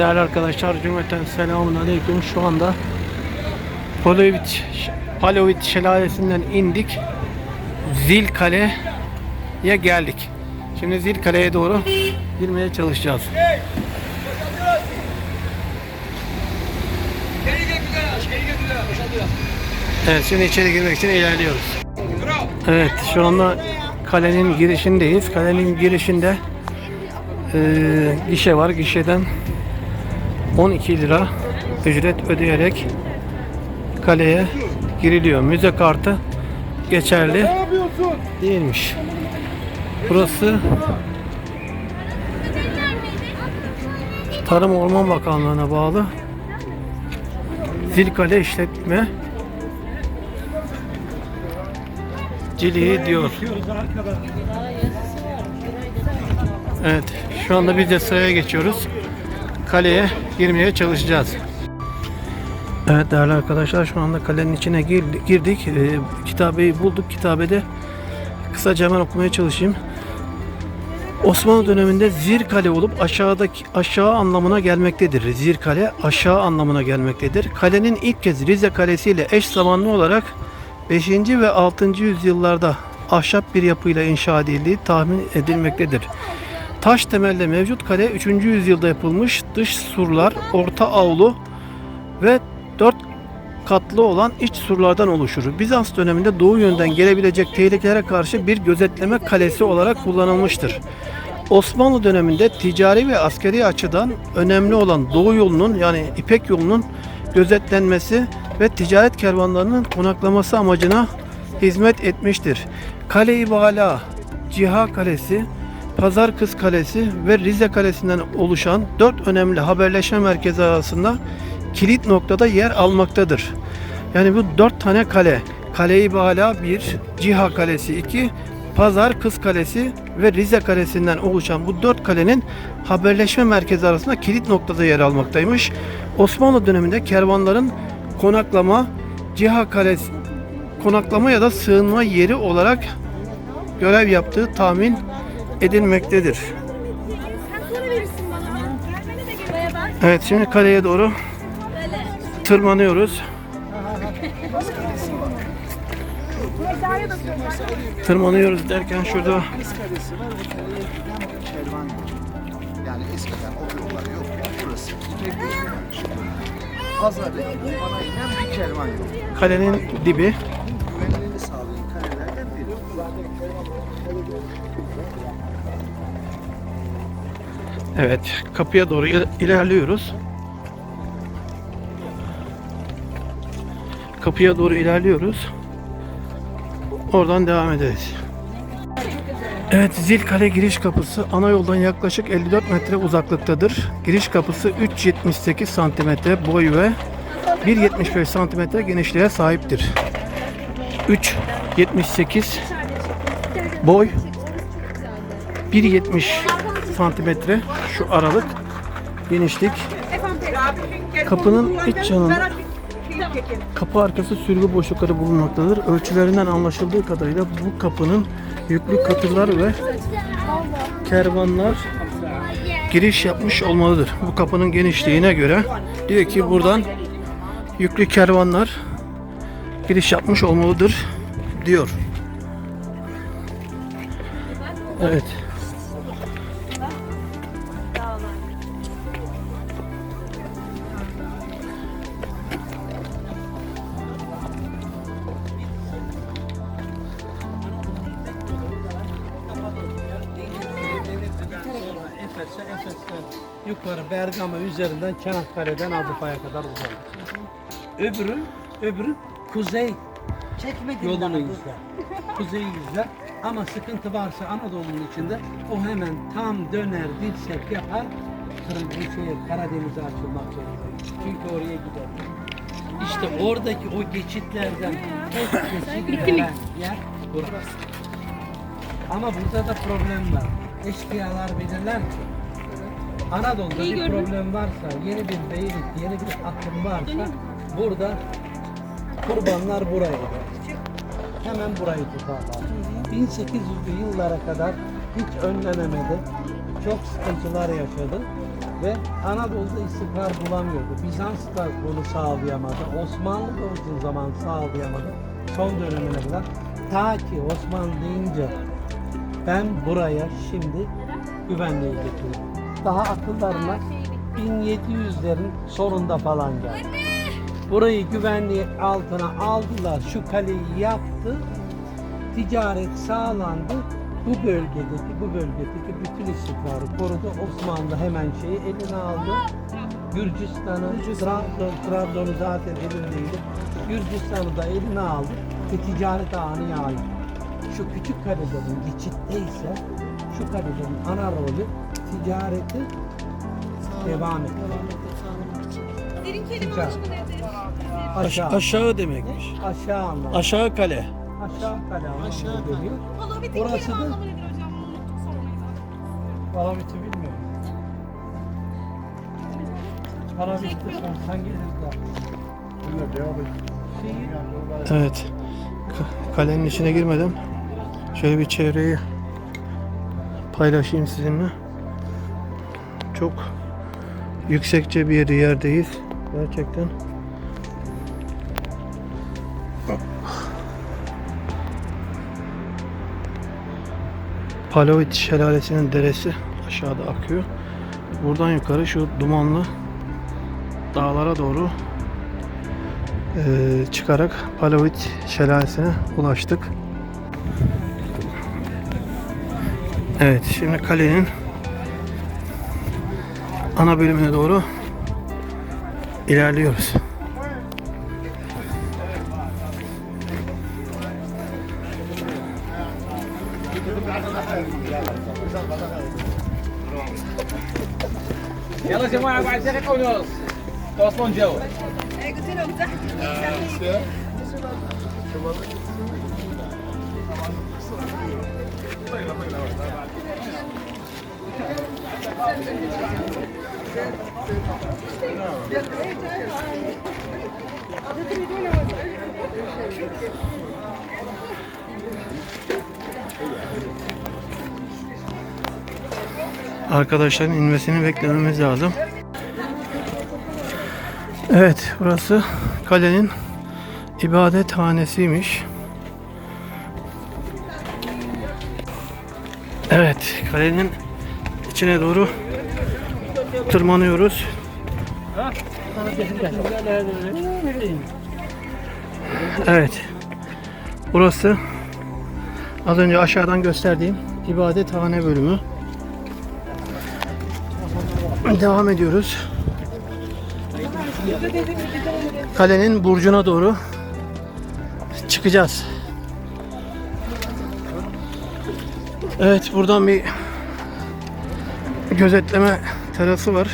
değerli arkadaşlar cümleten selamun aleyküm. Şu anda Palovit, Palovit şelalesinden indik. Zilkale'ye geldik. Şimdi Zilkale'ye doğru girmeye çalışacağız. Evet şimdi içeri girmek için ilerliyoruz. Evet şu anda kalenin girişindeyiz. Kalenin girişinde eee gişe var. Gişeden 12 lira ücret ödeyerek kaleye giriliyor. Müze kartı geçerli değilmiş. Burası Tarım Orman Bakanlığı'na bağlı Zilkale işletme Ciliği diyor. Evet, şu anda biz de sıraya geçiyoruz. Kaleye girmeye çalışacağız. Evet değerli arkadaşlar şu anda kalenin içine gir- girdik. Ee, kitabeyi bulduk. Kitabede kısaca hemen okumaya çalışayım. Osmanlı döneminde Zirkale olup aşağıdaki aşağı anlamına gelmektedir. Zirkale aşağı anlamına gelmektedir. Kalenin ilk kez Rize Kalesi ile eş zamanlı olarak 5. ve 6. yüzyıllarda ahşap bir yapıyla inşa edildiği tahmin edilmektedir. Taş temelde mevcut kale 3. yüzyılda yapılmış dış surlar, orta avlu ve 4 katlı olan iç surlardan oluşur. Bizans döneminde doğu yönden gelebilecek tehlikelere karşı bir gözetleme kalesi olarak kullanılmıştır. Osmanlı döneminde ticari ve askeri açıdan önemli olan Doğu yolunun yani İpek yolunun gözetlenmesi ve ticaret kervanlarının konaklaması amacına hizmet etmiştir. Kale-i Bala, Ciha Kalesi, Pazar Kız Kalesi ve Rize Kalesi'nden oluşan dört önemli haberleşme merkezi arasında kilit noktada yer almaktadır. Yani bu dört tane kale. Kale-i Bala 1, Ciha Kalesi 2, Pazar Kız Kalesi ve Rize Kalesi'nden oluşan bu dört kalenin haberleşme merkezi arasında kilit noktada yer almaktaymış. Osmanlı döneminde kervanların konaklama, Ciha Kalesi konaklama ya da sığınma yeri olarak görev yaptığı tahmin edilmektedir. Sen sonra verirsin bana. Beni de gel. Buraya bak. Evet şimdi kaleye doğru tırmanıyoruz. Tırmanıyoruz derken şurada. Yani eskiden otoyollar yok ya burası. Bana inen bir kervan yolu. kalenin dibi. Evet kapıya doğru il- ilerliyoruz. Kapıya doğru ilerliyoruz. Oradan devam ederiz. Evet Zilkale giriş kapısı ana yoldan yaklaşık 54 metre uzaklıktadır. Giriş kapısı 3.78 santimetre boy ve 1.75 santimetre genişliğe sahiptir. 3.78 boy 1.70 santimetre şu aralık genişlik. Kapının iç yanında kapı arkası sürgü boşlukları bulunmaktadır. Ölçülerinden anlaşıldığı kadarıyla bu kapının yüklü katırlar ve kervanlar giriş yapmış olmalıdır. Bu kapının genişliğine göre diyor ki buradan yüklü kervanlar giriş yapmış olmalıdır diyor. Evet. Efes'e, Efes'ten yukarı Bergama üzerinden Çanakkale'den Avrupa'ya kadar uzanır. Öbürü, öbürü kuzey yolunu izler. Kuzey izler. Ama sıkıntı varsa Anadolu'nun içinde o hemen tam döner dirsek yapar. Şey, Karadeniz'e açılmak zorunda. Çünkü oraya gider. İşte oradaki o geçitlerden tek geçit veren yer burası. Ama burada da problem var. Eşkıyalar bilirler ki Anadolu'da bir problem varsa, yeni bir beylik, yeni bir akım varsa burada kurbanlar buraya gider. Hemen burayı tutarlar. 1800'lü yıllara kadar hiç önlenemedi. çok sıkıntılar yaşadı ve Anadolu'da istikrar bulamıyordu. Bizans da bunu sağlayamadı. Osmanlı da uzun zaman sağlayamadı. Son dönemine kadar. Ta ki Osmanlı deyince ben buraya şimdi güvenliği getirdim. Daha akıllarına 1700'lerin sonunda falan geldi. Burayı güvenliği altına aldılar. Şu kaleyi yaptı. Ticaret sağlandı. Bu bölgedeki bu bölgedeki bütün istikrarı korudu. Osmanlı hemen şeyi eline aldı. Gürcistan'ı, Trabzon, Trabzon'u zaten elindeydi. Gürcistan'ı da eline aldı ve ticaret ağını yaydı. Şu küçük kalelerin geçitteyse şu kalelerin ana rolü ticareti devam ediyor. Derin kelime Ticaret. aşkı nedir? Aşağı, Aşağı demekmiş. aşağı anlamı. Aşağı kale. Aşağı kale anlamına geliyor. Palavitin Burası kelime da- anlamı nedir hocam? Unuttuk sormayı zaten. Paraviti bilmiyorum. Paraviti sorsan gelirler. Şeyi, Evet. Ka- Kalenin içine girmedim. Şöyle bir çevreyi paylaşayım sizinle. Çok yüksekçe bir yerdeyiz. Gerçekten. Palovit Şelalesi'nin deresi aşağıda akıyor. Buradan yukarı şu dumanlı dağlara doğru eee, çıkarak Palovit Şelalesi'ne ulaştık. Evet, şimdi kalenin ana bölümüne doğru ilerliyoruz. يلا يا جماعه بعد دقيقه ونص توصلون جو Ee, قلت لهم تحت Arkadaşların inmesini beklememiz lazım. Evet, burası kalenin ibadethanesiymiş. Evet, kalenin içine doğru tırmanıyoruz. Evet. Burası az önce aşağıdan gösterdiğim ibadethane bölümü. Devam ediyoruz. Kalenin burcuna doğru çıkacağız. Evet buradan bir gözetleme terası var.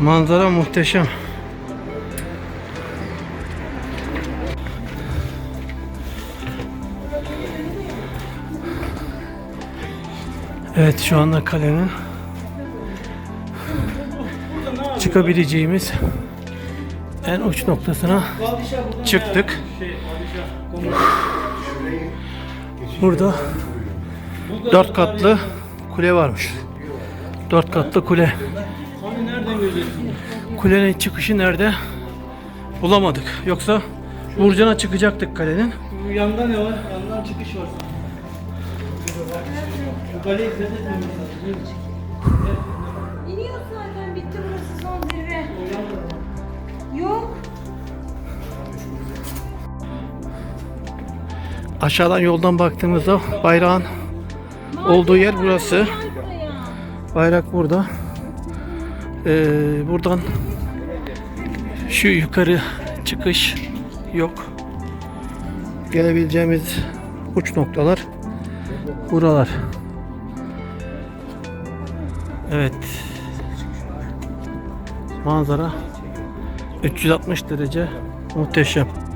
Manzara muhteşem. Evet şu anda kalenin çıkabileceğimiz en uç noktasına çıktık. Burada dört katlı kule varmış. Dört katlı kule. Kulenin çıkışı nerede? Bulamadık. Yoksa burcuna çıkacaktık kalenin. Yanda ne var? Yandan çıkış var. Bu kaleyi fethetmemiz lazım. Aşağıdan yoldan baktığımızda bayrağın olduğu yer burası. Bayrak burada. Ee, buradan şu yukarı çıkış yok. Gelebileceğimiz uç noktalar buralar. Evet. Manzara 360 derece muhteşem.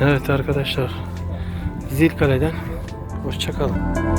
Evet arkadaşlar. Zilkale'den hoşçakalın.